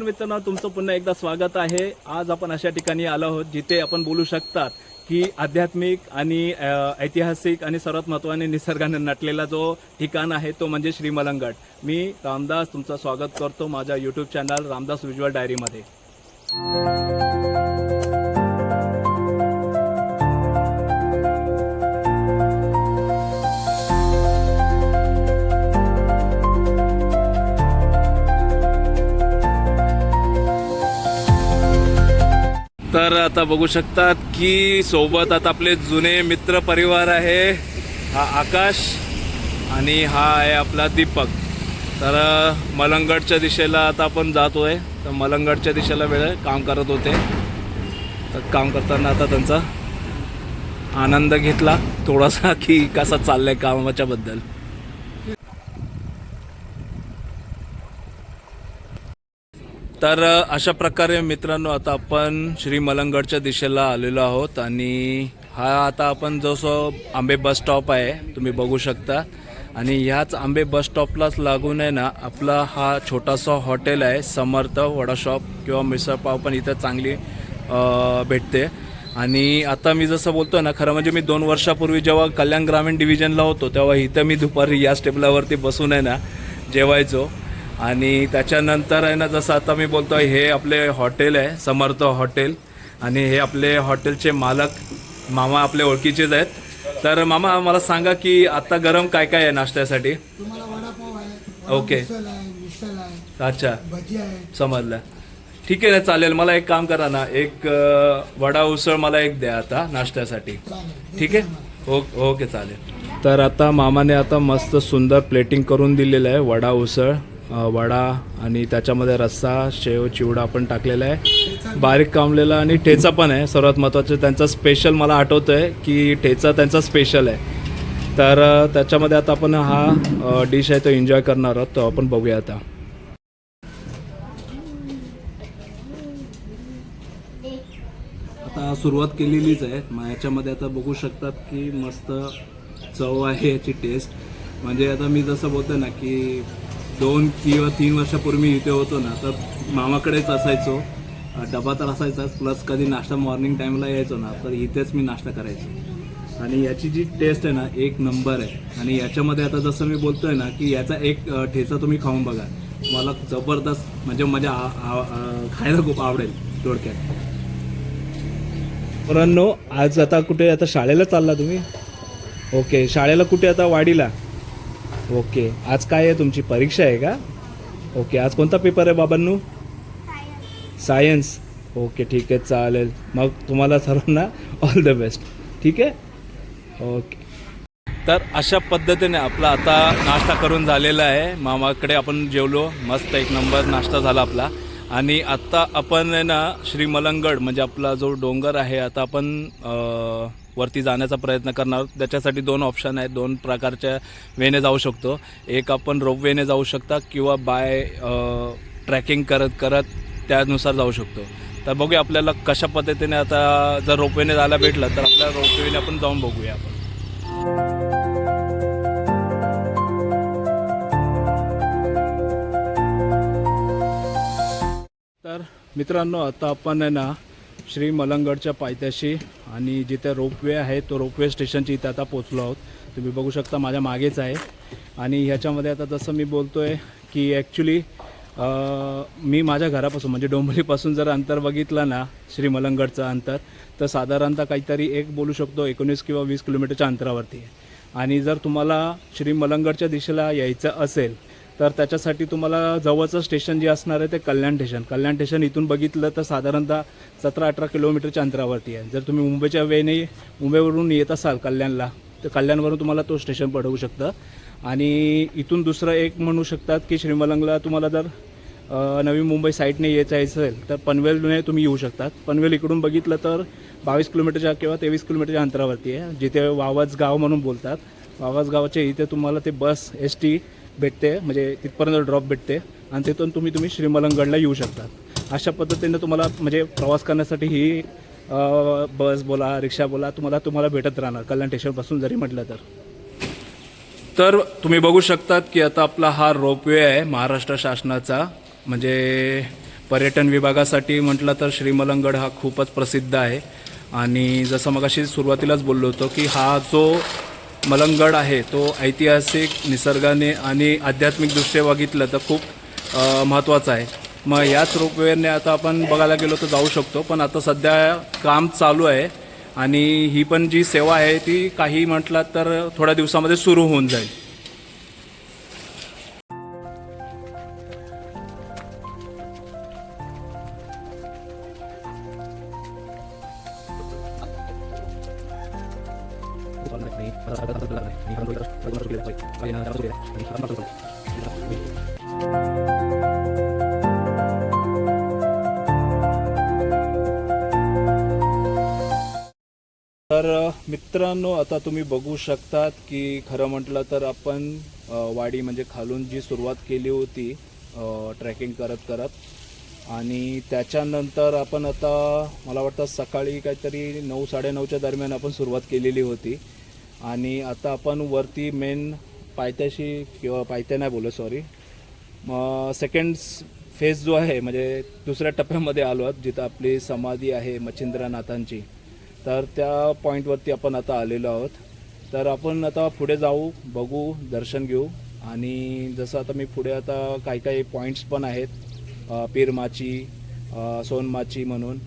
नमस्कार मित्रांनो तुमचं पुन्हा एकदा स्वागत आहे. आज आपण अशा ठिकाणी आलो आहोत जिथे आपण बोलू शकतात की आध्यात्मिक आणि ऐतिहासिक आणि सर्वात महत्त्वाने निसर्गाने नटलेला जो ठिकाण आहे तो म्हणजे श्रीमलंगड मी रामदास तुमचं स्वागत करतो माझ्या यूट्यूब चॅनल रामदास विज्युअल डायरीमध्ये तर आता बघू शकतात की सोबत आता आपले जुने मित्र परिवार आहे. हा आकाश आणि हा आहे आपला दीपक. तर मलंगडच्या दिशेला आता आपण जातो आहे तर मलंगडच्या दिशेला वेळ काम करत होते. तर काम करताना आता त्यांचा आनंद घेतला. थोडासा की कसा चाललंय कामाच्याबद्दल तर अशा प्रकारे मित्रांनो आता आपण श्री मलंगडच्या दिशेला आलेलो आहोत आणि हा आता आपण जसं आंबे बस स्टॉप आहे तुम्ही बघू शकता. आणि ह्याच आंबे बस स्टॉपलाच लागून आहे ना आपला हा छोटासा हॉटेल आहे समर्थ वडाशॉप किंवा मिसळपाव पण इथं चांगली भेटते. आणि आता मी जसं बोलतो ना खरं म्हणजे मी दोन वर्षापूर्वी जेव्हा कल्याण ग्रामीण डिव्हिजनला होतो तेव्हा इथं मी दुपारी या स्टेपलावरती बसून आहे ना जेवायचो. आणि त्याच्यानंतर आहे ना जसं आता मी बोलतोय हे आपले हॉटेल आहे समर्थ हॉटेल. आणि हे आपले हॉटेलचे मालक मामा आपले ओळखीचेच आहेत. तर मामा मला सांगा की आता गरम काय काय आहे नाश्त्यासाठी? आहे ओके. आहे आहे अच्छा. आहे. समजलं. ठीक आहे ना चालेल. मला एक काम करा ना एक वडा उसळ मला एक द्या आता नाश्त्यासाठी. ठीक आहे? ओ ओके चालेल. तर आता मामाने आता मस्त सुंदर प्लेटिंग करून दिलेलं आहे वडा उसळ. वडा आणि त्याच्यामध्ये रस्सा शेव चिवडा पण टाकलेला आहे. बारीक कामलेला आणि ठेचा पण आहे सर्वात महत्त्वाचं त्यांचा स्पेशल मला आठवतं आहे की ठेचा त्यांचा स्पेशल आहे. तर त्याच्यामध्ये आता आपण हा डिश आहे तो एन्जॉय करणार आहोत तो आपण बघूया आता. आता सुरुवात केलेलीच आहे. मग याच्यामध्ये आता बघू शकतात की मस्त चव आहे याची टेस्ट म्हणजे आता मी जसं बोलतो ना की दोन किंवा तीन वर्षापूर्वी मी इथे होतो ना तर मामाकडेच असायचो. डबा तर असायचाच प्लस कधी नाश्ता मॉर्निंग टाईमला यायचो ना तर इथेच मी नाश्ता करायचो. आणि याची जी टेस्ट आहे ना एक नंबर आहे. आणि याच्यामध्ये आता जसं मी बोलतोय ना की याचा एक ठेचा तुम्ही खाऊन बघा. मला जबरदस्त म्हणजे माझ्या खायला खूप आवडेल थोडक्यात. पोरांनो आज आता कुठे आता शाळेला चालला तुम्ही? ओके शाळेला कुठे आता वाडीला? ओके. आज काय आहे तुमची परीक्षा आहे का? ओके आज कोणता पेपर आहे बाबांनो? सायन्स ओके ठीक आहे चालेल. मग तुम्हाला सर्वांना ऑल द बेस्ट ठीक आहे? ओके. तर अशा पद्धतीने आपला आता नाश्ता करून झालेला आहे. मामाकडे आपण जेवलो. मस्त एक नंबर नाश्ता झाला आपला. आणि आत्ता आपण आहे ना श्री मलंगड म्हणजे आपला जो डोंगर आहे आता आपण वरती जाण्याचा प्रयत्न करणार. त्याच्यासाठी दोन ऑप्शन आहेत दोन प्रकारच्या वेने जाऊ शकतो. एक आपण रोपवेने जाऊ शकता किंवा बाय ट्रॅकिंग करत करत त्यानुसार जाऊ शकतो. तर बघूया आपल्याला कशा पद्धतीने आता जर रोपवेने जायला भेटलं तर आपल्या रोपवेने आपण जाऊन बघूया आपण. मित्रांनो आता आपण आहे ना श्री मलंगडच्या पायथ्याशी आणि जिथे रोपवे आहे तो रोपवे स्टेशनची इथे आता पोचलो आहोत. तुम्ही बघू शकता माझ्या मागेच आहे. आणि ह्याच्यामध्ये आता जसं मी बोलतो आहे की ॲक्च्युली मी माझ्या घरापासून म्हणजे डोंबलीपासून जर अंतर बघितलं ना श्री मलंगडचं अंतर तर साधारणतः काहीतरी एक बोलू शकतो एकोणीस किंवा वीस किलोमीटरच्या अंतरावरती आहे. आणि जर तुम्हाला श्री मलंगडच्या दिशेला यायचं असेल तर त्याच्यासाठी तुम्हाला जवळचं स्टेशन जे असणार आहे ते कल्याण स्टेशन. कल्याण स्टेशन इथून बघितलं तर साधारणतः सतरा अठरा किलोमीटरच्या अंतरावरती आहे. जर तुम्ही मुंबईच्या वेने मुंबईवरून येत असाल कल्याणला तर कल्याणवरून तुम्हाला तो स्टेशन पडवू शकतं. आणि इथून दुसरं एक म्हणू शकतात की श्रीमलंगला तुम्हाला जर नवी मुंबई साईडने यायचं असेल तर पनवेलने तुम्ही येऊ शकतात. पनवेल इकडून बघितलं तर बावीस किलोमीटरच्या किंवा तेवीस किलोमीटरच्या अंतरावरती आहे. जिथे वावज गाव म्हणून बोलतात. वावज गावाच्या इथे तुम्हाला ते बस एस टी भेटते म्हणजे तिथपर्यंत ड्रॉप भेटते आणि तिथून तुम्ही तुम्ही श्रीमलंगडला येऊ शकतात अशा पद्धतीने तुम्हाला म्हणजे प्रवास करण्यासाठी ही बस बोला रिक्षा बोला तुम्हाला तुम्हाला भेटत राहणार कल्याण स्टेशनपासून जरी म्हटलं तर. तर तुम्ही बघू शकतात की आता आपला हा रोपवे आहे महाराष्ट्र शासनाचा. म्हणजे पर्यटन विभागासाठी म्हटलं तर श्रीमलंगड हा खूपच प्रसिद्ध आहे. आणि जसं मगाशी सुरुवातीलाच बोललो होतो की हा जो मलंगड आहे तो ऐतिहासिक निसर्गाने आणि आध्यात्मिकदृष्ट्या बघितलं तर खूप महत्त्वाचा आहे. मग याच रोपवेने आता आपण बघायला गेलो तर जाऊ शकतो पण आता सध्या काम चालू आहे आणि ही पण जी सेवा आहे ती काही म्हटलं तर थोड्या दिवसामध्ये सुरू होऊन जाईल. शकतात की खरं म्हटलं तर आपण वाडी म्हणजे खालून जी सुरुवात केली होती ट्रॅकिंग करत करत. आणि त्याच्यानंतर आपण आता मला वाटतं सकाळी काहीतरी नऊ साडेनऊच्या दरम्यान आपण सुरुवात केलेली होती. आणि आता आपण वरती मेन पायथ्याशी किंवा पायथ्या नाही बोलू सॉरी मग सेकंड फेज जो आहे म्हणजे दुसऱ्या टप्प्यामध्ये आलो आहोत जिथं आपली समाधी आहे मच्छिंद्रनाथांची. तर त्या पॉईंटवरती आपण आता आलेलो आहोत. तर आपण आता पुढे जाऊ बघू दर्शन घेऊ. आणि जसं आता मी पुढे आता काही काही पॉईंट्स पण आहेत अ, पीरमाची सोनमाची म्हणून.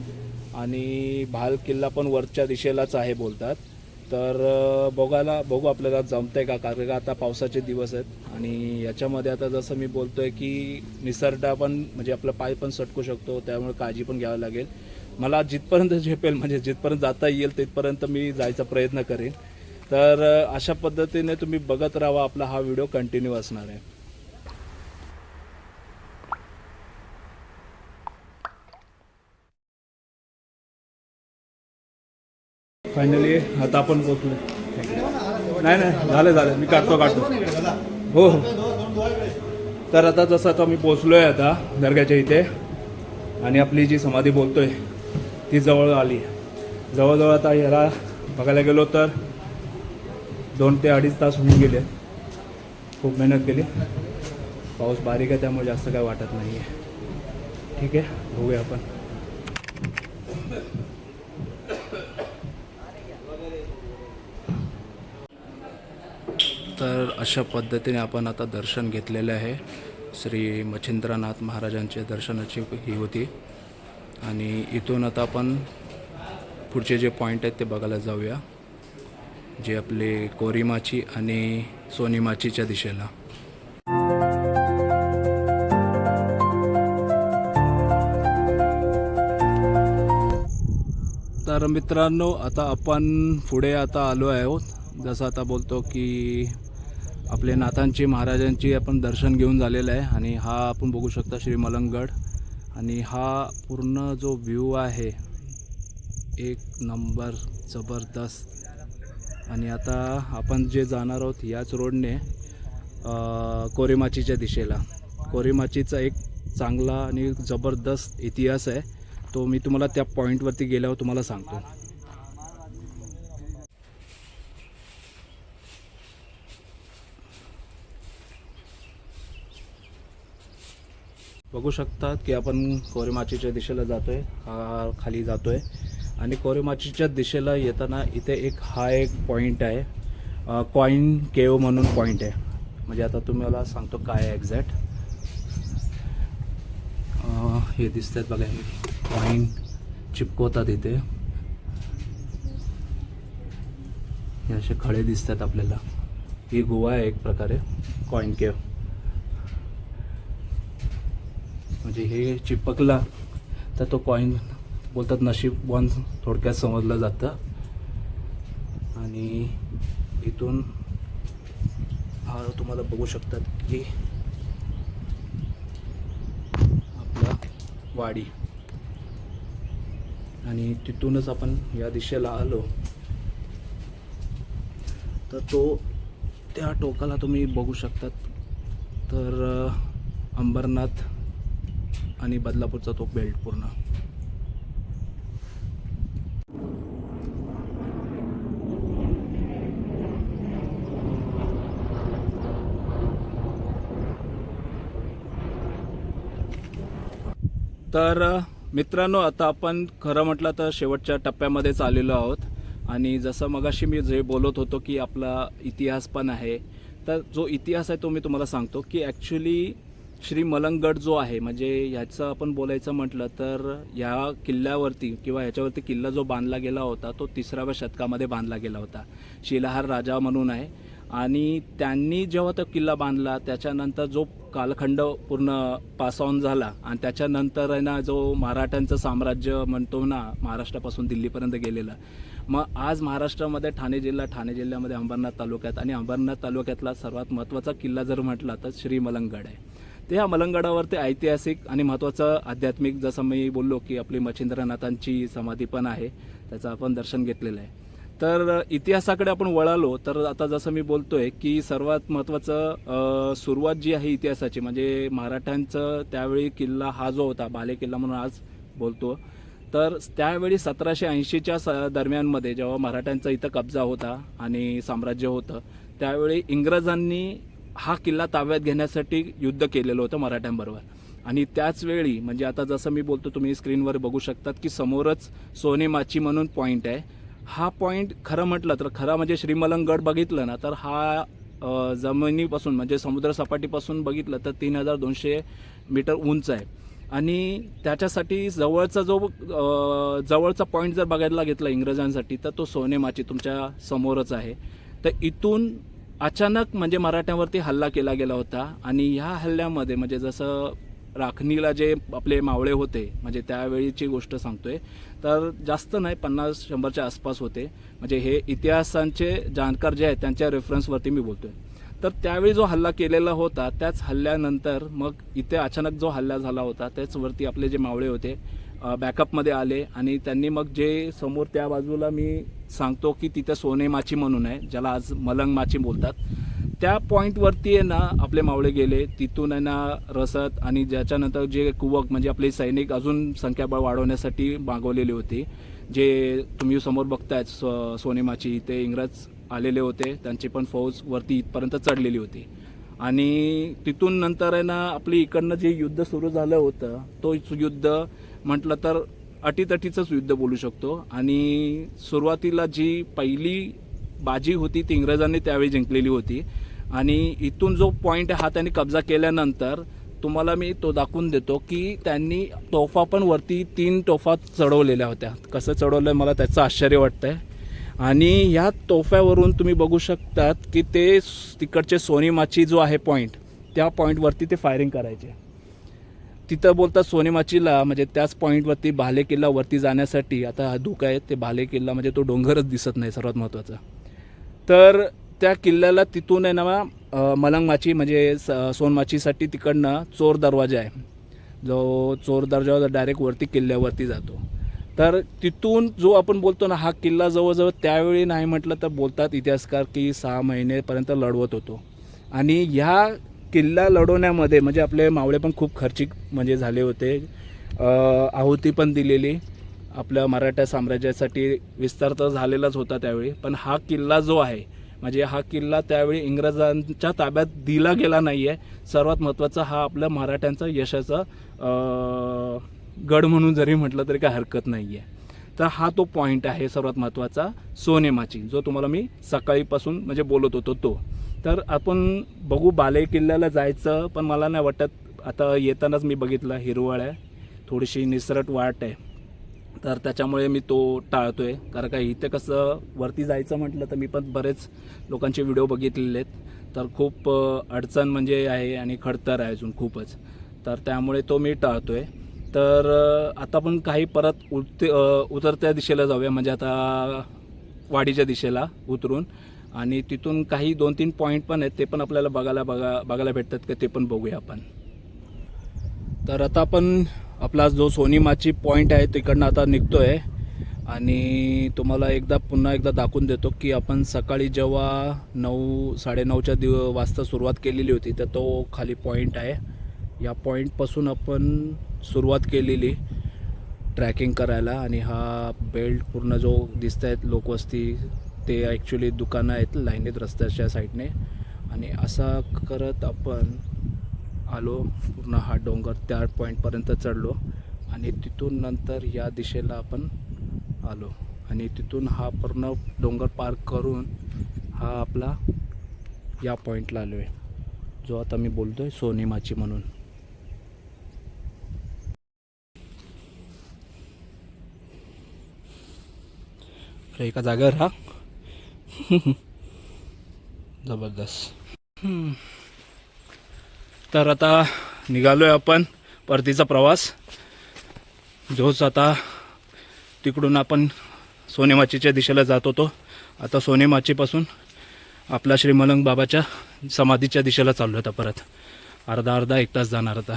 आणि भाल किल्ला पण वरच्या दिशेलाच आहे बोलतात. तर बघायला बघू आपल्याला जमतं आहे का? कारण का आता पावसाचे दिवस आहेत. आणि याच्यामध्ये आता जसं मी बोलतो आहे की निसर्गा पण म्हणजे आपलं पाय पण सटकू शकतो. त्यामुळे काळजी पण घ्यावी लागेल. मला जिथपर्यंत झेपेल म्हणजे जिथपर्यंत जाता येईल तिथपर्यंत मी जायचा प्रयत्न करेन. तर अशा पद्धतीने तुम्ही बघत राहा आपला हा व्हिडिओ कंटिन्यू असणार आहे. फायनली आता आपण पोचलो नाही नाही झालं झालं. मी काढतो काढतो. हो हो. तर आता जसं आता मी पोचलो आहे आता दर्ग्याच्या इथे आणि आपली जी समाधी बोलतोय ती जवळ आली. जवळजवळ आता याला बघायला गेलो तर दोन ते अडीच तास होऊन गेले. खूप मेहनत केली. पाऊस बारीक आहे त्यामुळे जास्त काय वाटत नाही आहे ठीक आहे बघूया आपण. तर अशा पद्धतीने आपण आता दर्शन घेतलेले आहे. श्री मच्छिंद्रनाथ महाराजांचे दर्शनाची ही होती. आणि इथून आता आपण पुढचे जे पॉईंट आहेत ते बघायला जाऊया. जे आपले कोरिमाची आणि सोनीमाचीच्या दिशेला. तर मित्रांनो आता आपण पुढे आता आलो आहोत. जसं आता बोलतो की आपले नाथांची महाराजांची आपण दर्शन घेऊन झालेलं आहे आणि हा आपण बघू शकता श्री मलंगड आणि हा पूर्ण जो व्ह्यू आहे एक नंबर जबरदस्त आणि आता आपण जे जाणार आहोत याच रोडने कोरेमाचीच्या दिशेला. कोरेमाचीचा एक चांगला आणि जबरदस्त इतिहास आहे. तो मी तुम्हाला त्या पॉईंटवरती गेल्यावर तुम्हाला सांगतो. बघू शकतात की आपण कोरेमाचीच्या दिशेला जातोय हा खाली जातोय. आणि कोरेमाचीच्या दिशेला येताना इथे एक हा एक पॉईंट आहे. कॉईन केव म्हणून पॉईंट आहे. म्हणजे आता तुम्हाला सांगतो काय आहे एक्झॅक्ट हे दिसतात बघा कॉईन चिपकवतात इथे. हे असे खळे दिसतात आपल्याला. ही गोवा आहे एक प्रकारे कॉईन केव. म्हणजे हे चिपकला तर तो कॉईन बोलतात नशीब वन थोडक्यात समजलं जातं. आणि इथून हा तुम्हाला बघू शकतात की आपला वाडी. आणि तिथूनच आपण या दिशेला आलो. तर तो त्या टोकाला तुम्ही बघू शकतात. तर अंबरनाथ आणि बदलापूरचा तो बेल्ट पूर्ण. तर मित्रांनो आता आपण खरं म्हटलं तर शेवटच्या टप्प्यामध्येच आलेलो आहोत. आणि जसं मगाशी मी जे बोलत होतो की आपला इतिहास पण आहे तर जो इतिहास आहे तो मी तुम्हाला सांगतो की ॲक्च्युली श्री मलंगगड जो आहे म्हणजे ह्याचं आपण बोलायचं म्हटलं तर या किल्ल्यावरती किंवा ह्याच्यावरती किल्ला जो बांधला गेला होता तो तिसराव्या शतकामध्ये बांधला गेला होता. शिलाहार राजा म्हणून आहे. आणि त्यांनी जेव्हा तो किल्ला बांधला त्याच्यानंतर जो कालखंड पूर्ण पास ऑन झाला आणि त्याच्यानंतर आहे ना जो मराठ्यांचं साम्राज्य म्हणतो ना महाराष्ट्रापासून दिल्लीपर्यंत गेलेलं. मग आज महाराष्ट्रामध्ये ठाणे जिल्हा ठाणे जिल्ह्यामध्ये अंबरनाथ तालुक्यात आणि अंबरनाथ तालुक्यातला सर्वात महत्त्वाचा किल्ला जर म्हटला तर श्री मलंगड आहे. ते ह्या मलंगडावरती ऐतिहासिक आणि महत्त्वाचं आध्यात्मिक जसं मी बोललो की आपली मच्छिंद्रनाथांची समाधी पण आहे त्याचं आपण दर्शन घेतलेलं आहे. तर इतिहासाकडे आपण वळालो तर आता जसं मी बोलतोय की सर्वात महत्त्वाचं सुरुवात जी आहे इतिहासाची म्हणजे मराठ्यांचं त्यावेळी किल्ला हा जो होता बाले किल्ला म्हणून आज बोलतो. तर त्यावेळी सतराशे ऐंशीच्या स दरम्यानमध्ये जेव्हा मराठ्यांचा इथं कब्जा होता आणि साम्राज्य होतं त्यावेळी इंग्रजांनी हा किल्ला ताब्यात घेण्यासाठी युद्ध केलेलं होतं मराठ्यांबरोबर. आणि त्याच वेळी म्हणजे आता जसं मी बोलतो तुम्ही स्क्रीनवर बघू शकतात की समोरच सोने माची म्हणून पॉईंट आहे. हा पॉईंट खरं म्हटलं तर खरा म्हणजे श्रीमलंगड बघितलं ना तर हा जमिनीपासून म्हणजे समुद्रसपाटीपासून बघितलं तर तीन हजार दोनशे मीटर उंच आहे. आणि त्याच्यासाठी जवळचा जो जवळचा पॉईंट जर बघायला घेतला इंग्रजांसाठी तर तो सोनेमाची तुमच्या समोरच आहे. तर इथून अचानक म्हणजे मराठ्यांवरती हल्ला केला गेला होता आणि ह्या हल्ल्यामध्ये म्हणजे जसं राखणीला जे आपले मावळे होते म्हणजे त्यावेळीची गोष्ट सांगतोय तर जास्त नाही पन्नास शंभरच्या आसपास होते. म्हणजे हे इतिहासांचे जाणकार जे आहेत त्यांच्या रेफरन्सवरती मी बोलतोय. तर त्यावेळी जो हल्ला केलेला होता त्याच हल्ल्यानंतर मग इथे अचानक जो हल्ला झाला होता त्याचवरती आपले जे मावळे होते बॅकअपमध्ये आले आणि त्यांनी मग जे समोर त्या बाजूला मी सांगतो की तिथे सोने माची म्हणून आहे ज्याला आज मलंग माची बोलतात. त्या पॉईंटवरती आहे ना आपले मावळे गेले तिथून आहे ना रसद आणि ज्याच्यानंतर जे कुवक म्हणजे आपले सैनिक अजून संख्याबळ वाढवण्यासाठी मागवलेले होते. जे तुम्ही समोर बघतायत सो सोनेमाची ते इंग्रज आलेले होते. त्यांची पण फौज वरती इथपर्यंत चढलेली होती. आणि तिथून नंतर आहे ना आपली इकडनं जे युद्ध सुरू झालं होतं तो युद्ध म्हटलं तर अटीतटीचंच युद्ध बोलू शकतो. आणि सुरुवातीला जी पहिली बाजी होती ती इंग्रजांनी त्यावेळी जिंकलेली होती. आणि इथून जो पॉईंट हा त्यांनी कब्जा केल्यानंतर तुम्हाला मी तो दाखवून देतो की त्यांनी तोफा पण वरती तीन तोफा चढवलेल्या होत्या. कसं चढवलं आहे मला त्याचं आश्चर्य वाटतं आहे आणि ह्या तोफ्यावरून तुम्ही बघू शकतात की ते तिकडचे सोनीमाची जो आहे पॉईंट त्या पॉईंटवरती ते फायरिंग करायचे. तिथं बोलतात सोनेमाचीला म्हणजे त्याच पॉईंटवरती भाले किल्लावरती जाण्यासाठी आता हा धोका आहे ते भाले किल्ला म्हणजे तो डोंगरच दिसत नाही सर्वात महत्त्वाचा तर त्या किल्ल्याला तिथून आहे ना मलंगमाची म्हणजे स सोनमाचीसाठी तिकडनं चोर दरवाजा आहे. जो चोर दरवाजा डायरेक्ट वरती किल्ल्यावरती जातो. तर तिथून जो आपण बोलतो ना हा किल्ला जवळजवळ त्यावेळी नाही म्हटलं तर बोलतात इतिहासकार की सहा महिनेपर्यंत लढवत होतो. आणि ह्या किल्ला लढवण्यामध्ये म्हणजे आपले मावळे पण खूप खर्चिक म्हणजे झाले होते. आहुती पण दिलेली. आपल्या मराठा साम्राज्यासाठी विस्तार तर झालेलाच होता त्यावेळी पण हा किल्ला जो आहे म्हणजे हा किल्ला त्यावेळी इंग्रजांच्या ताब्यात दिला गेला नाही आहे सर्वात महत्त्वाचा हा आपल्या मराठ्यांचा यशाचा गड म्हणून जरी म्हटलं तरी काही हरकत नाही आहे तर हा तो पॉईंट आहे सर्वात महत्त्वाचा सोनेमाची जो तुम्हाला मी सकाळीपासून म्हणजे बोलत होतो तो. तर आपण बघू बाले किल्ल्याला जायचं पण मला नाही वाटत आता येतानाच मी बघितलं हिरवळ आहे थोडीशी निसरट वाट आहे. तर त्याच्यामुळे मी तो टाळतोय. कारण का इथे कसं वरती जायचं म्हटलं तर मी पण बरेच लोकांचे व्हिडिओ बघितलेले आहेत. तर खूप अडचण म्हणजे आहे आणि खडतर आहे अजून खूपच. तर त्यामुळे तो मी टाळतोय. तर आता पण काही परत उत उतरत्या दिशेला जाऊया. म्हणजे आता वाडीच्या दिशेला उतरून. आणि तिथून काही दोन तीन पॉईंट पण आहेत. ते पण आपल्याला बघायला बघा बघायला भेटतात का ते पण बघूया आपण. तर आता आपण आपला जो सोनीमाची पॉईंट आहे तिकडनं आता निघतो आहे आणि तुम्हाला एकदा पुन्हा एकदा दाखवून देतो की आपण सकाळी जेव्हा नऊ साडेनऊच्या दिव वाजता सुरुवात केलेली होती तर तो खाली पॉईंट आहे. या पॉईंटपासून आपण सुरुवात केलेली ट्रॅकिंग करायला. आणि हा बेल्ट पूर्ण जो दिसत आहेत लोकवस्ती ते ॲक्च्युली दुकानं आहेत लाईनीत रस्त्याच्या साईडने आणि असा करत आपण आलो पूर्ण हा डोंगर त्या पॉईंटपर्यंत चढलो आणि तिथून नंतर या दिशेला आपण आलो. आणि तिथून हा पूर्ण डोंगर पार करून हा आपला या पॉईंटला आलो आहे. जो आता मी बोलतो आहे सोनेमाची म्हणून. एका जागेवर हा? जबरदस्त. तर आता निघालोय आपण परतीचा प्रवास. जोच आता तिकडून आपण सोनेमाचीच्या दिशेला जात होतो. आता सोनेमाचीपासून आपला श्रीमलंग बाबाच्या समाधीच्या दिशेला चाललो होता परत. अर्धा अर्धा एक तास जाणार आता.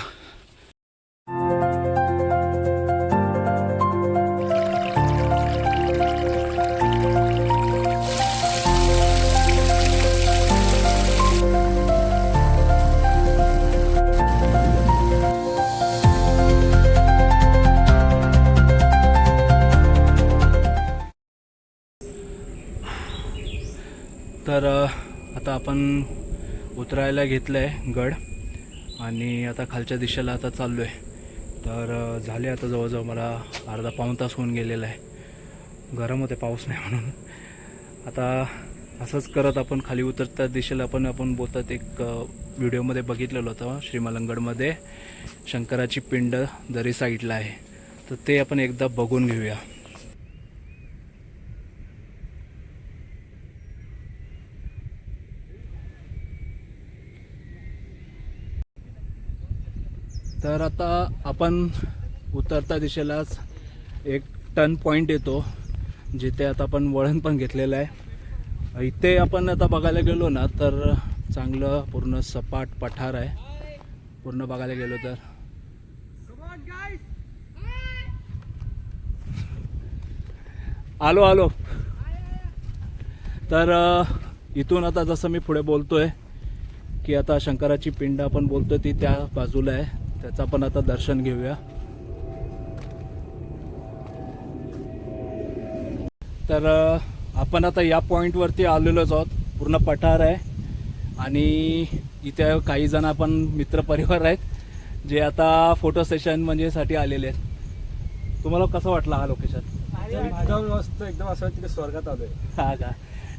तर आता आपण उतरायला घेतलं आहे गड आणि आता खालच्या दिशेला आता चाललो आहे तर झाले आता जवळजवळ मला अर्धा पाऊण तास होऊन गेलेला आहे. गरम होते पाऊस नाही म्हणून. आता असंच करत आपण खाली उतरत्या दिशेला पण आपण बोलतात एक व्हिडिओमध्ये बघितलेलं होतं श्रीमलंगडमध्ये शंकराची पिंड दरी साईडला आहे. तर ते आपण एकदा बघून घेऊया. तर आता आपण उतरता दिशेलाच एक टर्न पॉईंट येतो जिथे आता आपण वळण पण घेतलेलं आहे. इथे आपण आता बघायला गेलो ना तर चांगलं पूर्ण सपाट पठार आहे. पूर्ण बघायला गेलो तर. आलो आलो. तर इथून आता जसं मी पुढे बोलतोय की आता शंकराची पिंड आपण बोलतोय ती त्या बाजूला आहे. त्याचं आपण आता दर्शन घेऊया. तर आपण आता या पॉईंटवरती आलेलोच आहोत. पूर्ण पठार आहे. आणि इथे काही जण आपण मित्रपरिवार आहेत जे आता फोटो सेशन म्हणजे साठी आलेले आहेत. तुम्हाला कसं वाटलं हा लोकेशन एकदम मस्त एकदम असं वाटतं की स्वर्गात आलोय. हा का?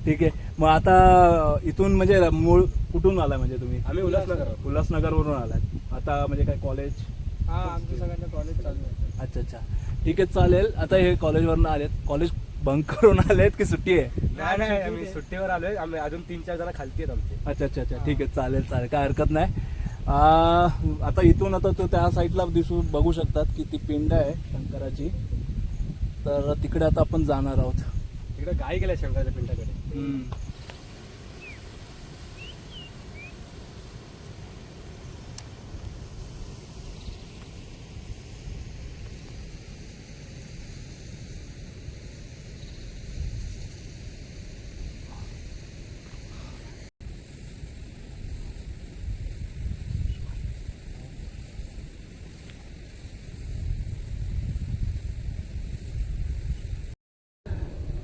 ठीक आहे. मग आता इथून म्हणजे मूळ कुठून आलाय म्हणजे तुम्ही? आम्ही उल्हासनगर. उल्हासनगरवरून आलात आता म्हणजे काय कॉलेज हा आमच्या सगळ्यांचं कॉलेज चालू आहे. अच्छा अच्छा. ठीक आहे चालेल. आता हे कॉलेजवरनं आलेत. कॉलेज बंक करून आलेत की सुट्टी आहे? नाही नाही आम्ही सुट्टीवर आलोय. आम्ही अजून तीन चार जण खालती आहेत आमचे. अच्छा अच्छा अच्छा. ठीक आहे चालेल चालेल. काय हरकत नाही. आ, आता इथून आता तो त्या साईडला दिसू बघू शकतात की ती पिंड आहे शंकराची. तर तिकडे आता आपण जाणार आहोत. तिकडे गाय गेल्या शंकराच्या पिंडाकडे.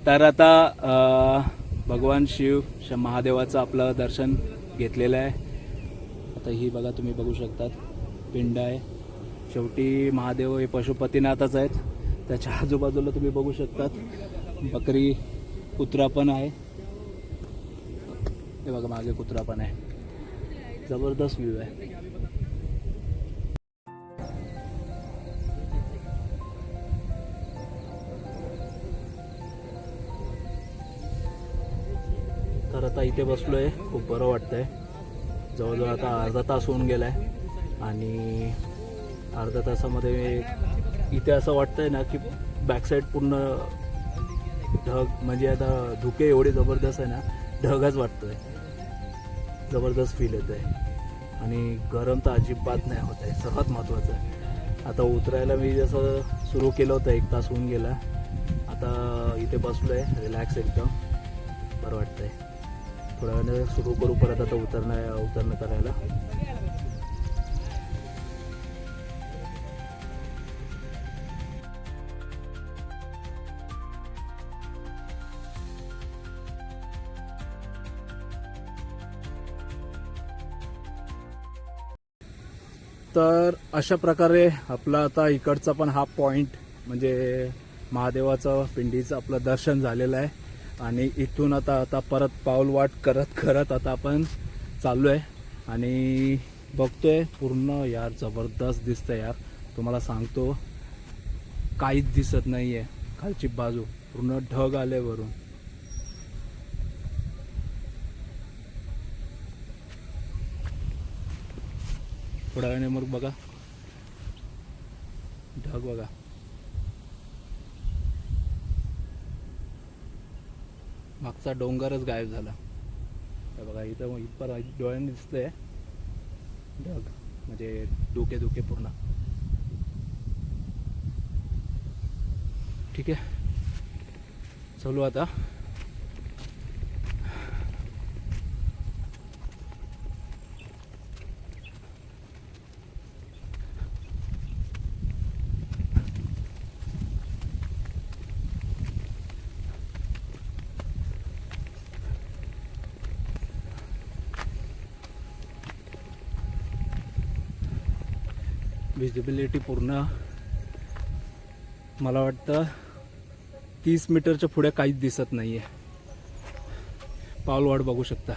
तर आता अ, भगवान शिव श महादेवाचं आपलं दर्शन घेतलेलं आहे. आता ही बघा तुम्ही बघू शकतात. पिंड आहे. शेवटी महादेव हे पशुपतीनाथच आहेत. त्याच्या आजूबाजूला तुम्ही बघू शकतात. बकरी कुत्रा पण आहे. हे बघा मागे कुत्रा पण आहे. जबरदस्त व्ह्यू आहे. आता इथे बसलो आहे खूप बरं वाटतं आहे जवळजवळ आता अर्धा तास होऊन गेला आहे आणि अर्ध्या तासामध्ये इथे असं वाटतं आहे ना की बॅकसाईड पूर्ण ढग म्हणजे आता धुके एवढे जबरदस्त आहे ना ढगच वाटतोय. जबरदस्त फील येत आहे आणि गरम तर अजिबात नाही होत आहे. सर्वात महत्त्वाचं आहे. आता उतरायला मी जसं सुरू केलं होतं एक तास होऊन गेला. आता इथे बसलो आहे रिलॅक्स एकदम. बरं वाटतं आहे थोड्या सुरू करू परत आता उतरणं उतरणं करायला. तर अशा प्रकारे आपला आता इकडचा पण हा पॉईंट म्हणजे महादेवाचं पिंडीचं आपलं दर्शन झालेलं आहे. आणि इथून आता आता परत पाऊलवाट करत करत आता आपण चाललो आहे आणि बघतोय पूर्ण यार जबरदस्त दिसतं यार. तुम्हाला सांगतो काहीच दिसत नाही आहे खालची बाजू. पूर्ण ढग आले वरून. थोड्या वेळाने मग बघा. ढग बघा. मागचा डोंगरच गायब झाला. तर बघा इथं इथपर डोळ्यांनी दिसतंय. ढग म्हणजे धुके धुके पूर्ण. ठीक आहे. चलू आता. व्हिजिबिलिटी पूर्ण मला वाटतं तीस मीटरच्या पुढे काहीच दिसत नाही आहे पाऊलवाट बघू शकता.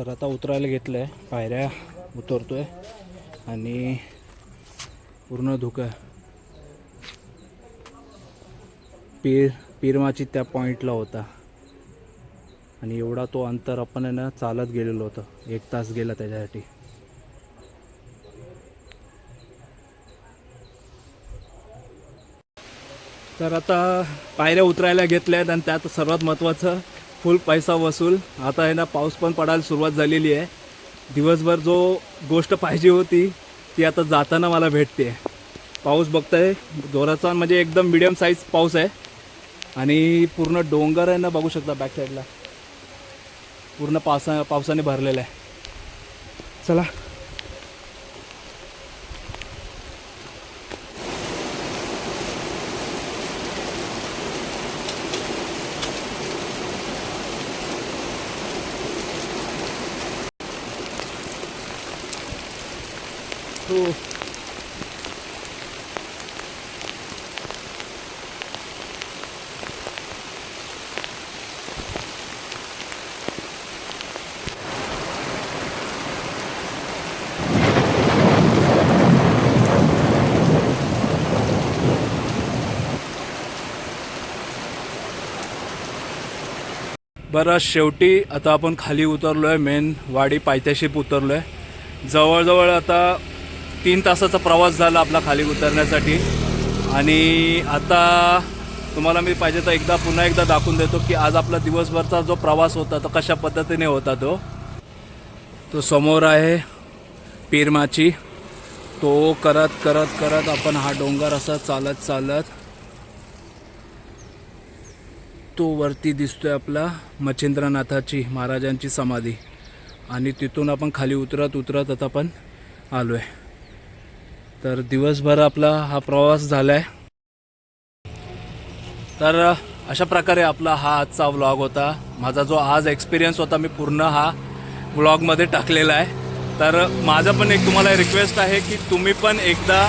तर आता उतरायला घेतलं आहे पायऱ्या उतरतोय. आणि पूर्ण धुकं. पीर पीरमाची त्या पॉईंटला होता. आणि एवढा तो अंतर आपण आहे ना चालत गेलेलो होतो. एक तास गेला त्याच्यासाठी. तर आता पायऱ्या उतरायला घेतल्या आहेत आणि त्यात सर्वात महत्त्वाचं फुल पैसा वसूल. आता आहे ना पाऊस पण पडायला सुरुवात झालेली आहे. दिवसभर जो गोष्ट पाहिजे होती ती आता जाताना मला भेटते. पाऊस बघताय जोराचा म्हणजे एकदम मिडियम साईज पाऊस आहे. आणि पूर्ण डोंगर आहे ना बघू शकता बॅक साईडला पूर्ण पावसा पावसाने भरलेला आहे. चला. बरं शेवटी आता आपण खाली उतरलो आहे मेन वाडी पायथ्याशीप उतरलो आहे जवळजवळ आता तीन तासाचा प्रवास झाला आपला खाली उतरण्यासाठी. आणि आता तुम्हाला मी पाहिजे तर एकदा पुन्हा एकदा दाखवून देतो की आज आपला दिवसभरचा जो प्रवास होता तो कशा पद्धतीने होता तो. तो समोर आहे पेरमाची. तो करत करत करत आपण हा डोंगर असा चालत चालत तो वरती दिसतोय आपला मच्छिंद्रनाथाची महाराजांची समाधी. आणि तिथून आपण खाली उतरत उतरत आता आपण आलो आहे तर दिवसभर आपला हा प्रवास झाला आहे तर अशा प्रकारे आपला हा आजचा व्लॉग होता. माझा जो आज एक्सपिरियन्स होता मी पूर्ण हा व्लॉगमध्ये टाकलेला आहे. तर माझं पण एक तुम्हाला रिक्वेस्ट आहे की तुम्ही पण एकदा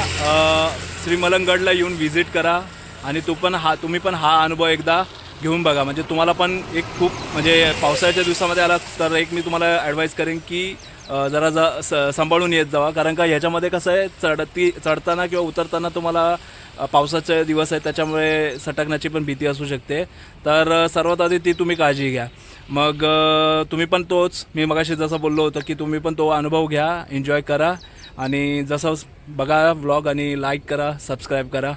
श्रीमलंगडला येऊन व्हिजिट करा. आणि तू पण हा तुम्ही पण हा अनुभव एकदा घेऊन बघा. म्हणजे तुम्हाला पण एक खूप म्हणजे पावसाळ्याच्या दिवसामध्ये आला तर एक मी तुम्हाला ॲडवाईस करेन की जरा ज स- सांभाळून येत जावा. कारण का ह्याच्यामध्ये कसं आहे चढती चढताना किंवा उतरताना तुम्हाला पावसाचे दिवस आहे त्याच्यामुळे सटकण्याची पण भीती असू शकते. तर सर्वात आधी ती तुम्ही काळजी घ्या. मग तुम्ही पण तोच मी मगाशी जसं बोललो होतं की तुम्ही पण तो अनुभव घ्या एन्जॉय करा. आणि जसं बघा व्लॉग आणि लाईक करा सबस्क्राईब करा.